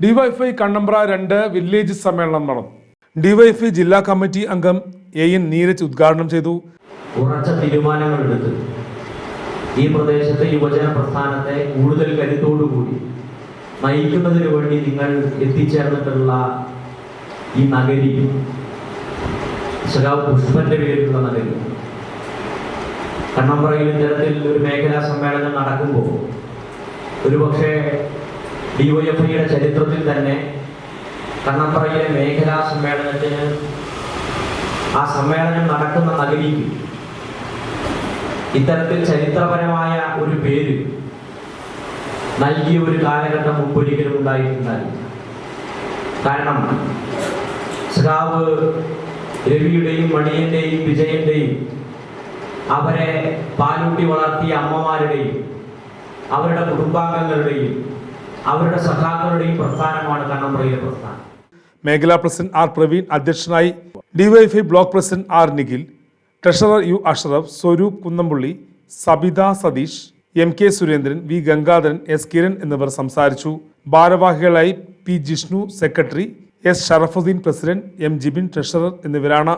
DYFI Kannambra രണ്ട് village സമ്മേളനം നടന്നു. ഡിവൈഫൈ ജില്ലാ കമ്മിറ്റി അംഗം എ എൻ നീരജ് ഉദ്ഘാടനം ചെയ്തു. ഉറച്ച തീരുമാനങ്ങൾ എടുത്ത് ഈ പ്രദേശത്തെ യുവജന പ്രസ്ഥാനത്തെ കൂടുതൽ കരുത്തോടുകൂടി നയിക്കുന്നതിന് വേണ്ടി നിങ്ങൾ എത്തിച്ചേർന്നിട്ടുള്ള ഈ നഗരി പുഷ്പന്റെ പേരിലുള്ള നഗരി കണ്ണമ്പ്രയിൽ ഇത്തരത്തിൽ ഒരു മേഖലാ സമ്മേളനം നടക്കുമ്പോൾ ഒരുപക്ഷെ ഡിവൈഎഫ്ഐയുടെ ചരിത്രത്തിൽ തന്നെ കണ്ണപ്പറയിലെ മേഖലാ സമ്മേളനത്തിന് ആ സമ്മേളനം നടക്കുന്ന നഗരിക്ക് ഇത്തരത്തിൽ ചരിത്രപരമായ ഒരു പേര് നൽകിയ ഒരു കാലഘട്ടം മുമ്പൊരിക്കലും ഉണ്ടായിട്ടുണ്ടായി കാരണം സ്രാവ് രവിയുടെയും മണിയന്റെയും വിജയന്റെയും അവരെ പാലൂട്ടി വളർത്തിയ അമ്മമാരുടെയും അവരുടെ കുടുംബാംഗങ്ങളുടെയും അവരുടെ സഖാക്കളുടെയും പ്രസ്ഥാനമാണ് കണ്ണമ്പ്രയിലെ പ്രസ്ഥാനം. മേഖലാ പ്രസിഡന്റ് ആർ പ്രവീൺ അധ്യക്ഷനായി DYFI block president R Nikhil treasurer U Ashraf Swaroop Kunnampully Sabitha Satheesh M K Surendran V Gangadharan S Kiran എന്നിവർ സംസാരിച്ചു. ഭാരവാഹികളായി P Jishnu secretary S Sharafuddin president M Jibin treasurer എന്നിവരാണ്.